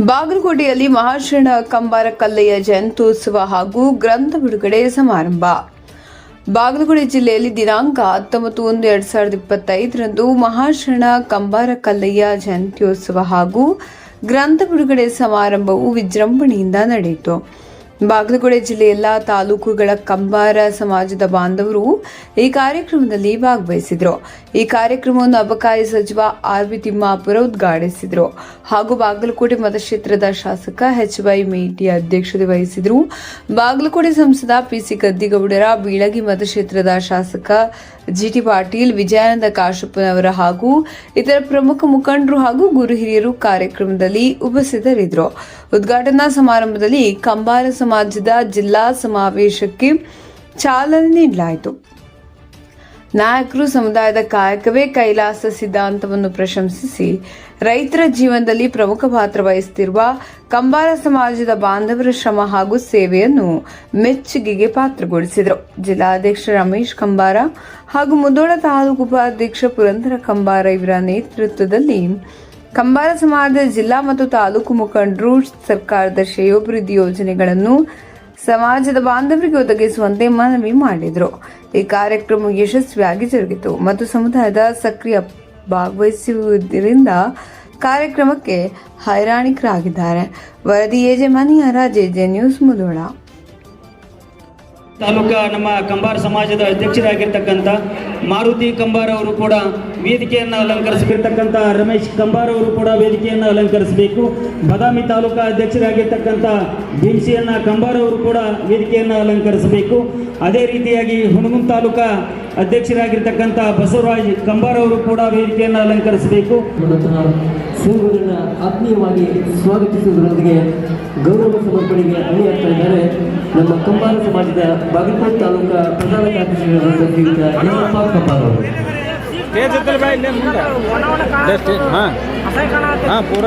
ಬಾಗಲಕೋಟೆಯಲ್ಲಿ ಮಹಾಶರಣ ಕಂಬಾರ ಕಲ್ಲೆಯ ಜಯಂತ್ಯೋತ್ಸವ ಹಾಗೂ ಗ್ರಂಥ ಬಿಡುಗಡೆ ಸಮಾರಂಭ. ಬಾಗಲಕೋಟೆ ಜಿಲ್ಲೆಯಲ್ಲಿ ದಿನಾಂಕ ಹತ್ತೊಂಬತ್ತು ಒಂದು ಎರಡ್ ಸಾವಿರದ ಇಪ್ಪತ್ತೈದರಂದು ಮಹಾಶರಣ ಕಂಬಾರ ಕಲ್ಲಯ್ಯ ಜಯಂತ್ಯೋತ್ಸವ ಹಾಗೂ ಗ್ರಂಥ ಬಿಡುಗಡೆ ಸಮಾರಂಭವು ವಿಜೃಂಭಣೆಯಿಂದ ನಡೆಯಿತು. ಬಾಗಲಕೋಟೆ ಜಿಲ್ಲೆಯ ಎಲ್ಲಾ ತಾಲೂಕುಗಳ ಕಂಬಾರ ಸಮಾಜದ ಬಾಂಧವರು ಈ ಕಾರ್ಯಕ್ರಮದಲ್ಲಿ ಭಾಗವಹಿಸಿದ್ರು. ಈ ಕಾರ್ಯಕ್ರಮವನ್ನು ಅಬಕಾರಿ ಸಚಿವ ಆರ್ ಬಿ ತಿಮ್ಮಾಪುರ ಉದ್ಘಾಟಿಸಿದರು. ಹಾಗೂ ಬಾಗಲಕೋಟೆ ಮತಕ್ಷೇತ್ರದ ಶಾಸಕ ಎಚ್ ವೈ ಮೇಟಿ ಅಧ್ಯಕ್ಷತೆ ವಹಿಸಿದರು. ಬಾಗಲಕೋಟೆ ಸಂಸದ ಪಿಸಿ ಗದ್ದಿಗೌಡರ ಬೀಳಗಿ ಮತಕ್ಷೇತ್ರದ ಶಾಸಕ ಜಿಟಿ ಪಾಟೀಲ್, ವಿಜಯಾನಂದ ಕಾಶಪ್ಪನವರ ಹಾಗೂ ಇತರ ಪ್ರಮುಖ ಮುಖಂಡರು ಹಾಗೂ ಗುರು ಹಿರಿಯರು ಕಾರ್ಯಕ್ರಮದಲ್ಲಿ ಉಪಸ್ಥಿತರಿದ್ದರು. ಉದ್ಘಾಟನಾ ಸಮಾರಂಭದಲ್ಲಿ ಕಂಬಾರ ಸಮಾಜದ ಜಿಲ್ಲಾ ಸಮಾವೇಶಕ್ಕೆ ಚಾಲನೆ ನೀಡಲಾಯಿತು. ನಾಯಕರು ಸಮುದಾಯದ ಕಾಯಕವೇ ಕೈಲಾಸ ಸಿದ್ಧಾಂತವನ್ನು ಪ್ರಶಂಸಿಸಿ ರೈತರ ಜೀವನದಲ್ಲಿ ಪ್ರಮುಖ ಪಾತ್ರ ವಹಿಸುತ್ತಿರುವ ಕಂಬಾರ ಸಮಾಜದ ಬಾಂಧವರ ಶ್ರಮ ಹಾಗೂ ಸೇವೆಯನ್ನು ಮೆಚ್ಚುಗೆಗೆ ಪಾತ್ರಗೊಳಿಸಿದರು. ಜಿಲ್ಲಾಧ್ಯಕ್ಷ ರಮೇಶ್ ಕಂಬಾರ ಹಾಗೂ ಮುದೋಳ ತಾಲೂಕು ಉಪಾಧ್ಯಕ್ಷ ಪುರಂದರ ಕಂಬಾರ ಇವರ ನೇತೃತ್ವದಲ್ಲಿ ಕಂಬಾರ ಸಮಾಜದ ಜಿಲ್ಲಾ ಮತ್ತು ತಾಲೂಕು ಮುಖಂಡರು ಸರ್ಕಾರದ ಶ್ರೇಯೋಭಿವೃದ್ಧಿ ಯೋಜನೆಗಳನ್ನು ಸಮಾಜದ ಬಾಂಧವರಿಗೆ ಒದಗಿಸುವಂತೆ ಮನವಿ ಮಾಡಿದರು. ಈ ಕಾರ್ಯಕ್ರಮ ಯಶಸ್ವಿಯಾಗಿ ಜರುಗಿತು ಮತ್ತು ಸಮುದಾಯದ ಸಕ್ರಿಯ ಭಾಗವಹಿಸುವುದರಿಂದ ಕಾರ್ಯಕ್ರಮಕ್ಕೆ ಹೈರಾಣಿಕರಾಗಿದ್ದಾರೆ. ವರದಿ AJ Maniyar, J news Mudhol taluka ನಮ್ಮ ಕಂಬಾರ ಸಮಾಜದ ಅಧ್ಯಕ್ಷರಾಗಿರ್ತಕ್ಕಂಥ ಮಾರುತಿ ಕಂಬಾರ್ ಅವರು ಕೂಡ ವೇದಿಕೆಯನ್ನು ಅಲಂಕರಿಸಿರ್ತಕ್ಕಂಥ ರಮೇಶ್ ಕಂಬಾರ್ ಅವರು ಕೂಡ ವೇದಿಕೆಯನ್ನು ಅಲಂಕರಿಸಬೇಕು. ಬದಾಮಿ ತಾಲೂಕಾ ಅಧ್ಯಕ್ಷರಾಗಿರ್ತಕ್ಕಂಥ ಭೀಮ್ಸಿಯನ್ನ ಕಂಬಾರ್ ಅವರು ಕೂಡ ವೇದಿಕೆಯನ್ನು ಅಲಂಕರಿಸಬೇಕು. ಅದೇ ರೀತಿಯಾಗಿ ಹುಣಗುನ್ ತಾಲೂಕಾ ಅಧ್ಯಕ್ಷರಾಗಿರ್ತಕ್ಕಂಥ ಬಸವರಾಜ್ ಕಂಬಾರ್ ಅವರು ಕೂಡ ವೇದಿಕೆಯನ್ನು ಅಲಂಕರಿಸಬೇಕು. ಶಿವಗುರುನ ಆತ್ಮೀಯವಾಗಿ ಸ್ವಾಗತಿಸುವುದರೊಂದಿಗೆ ಗೌರವ ಸಮರ್ಪಣೆಗೆ ಅಣಿಯಾಗ್ತಾ ಇದ್ದಾರೆ. ನಮ್ಮ ಕಂಬಾರ ಸಮಾಜದ ಬಾಗಲಕೋಟೆ ತಾಲೂಕಾ ಪ್ರಧಾನ ಯಲ್ಲಪ್ಪ ಕಂಬಾರ್ ಅವರು? ಸ್ಟೇಜ್ ಹತ್ತಿರ ಬಾ ಇಲ್ಲೇ ಮುಂದೆ. ಹಾಂ ಹಾಂ ಪೂರ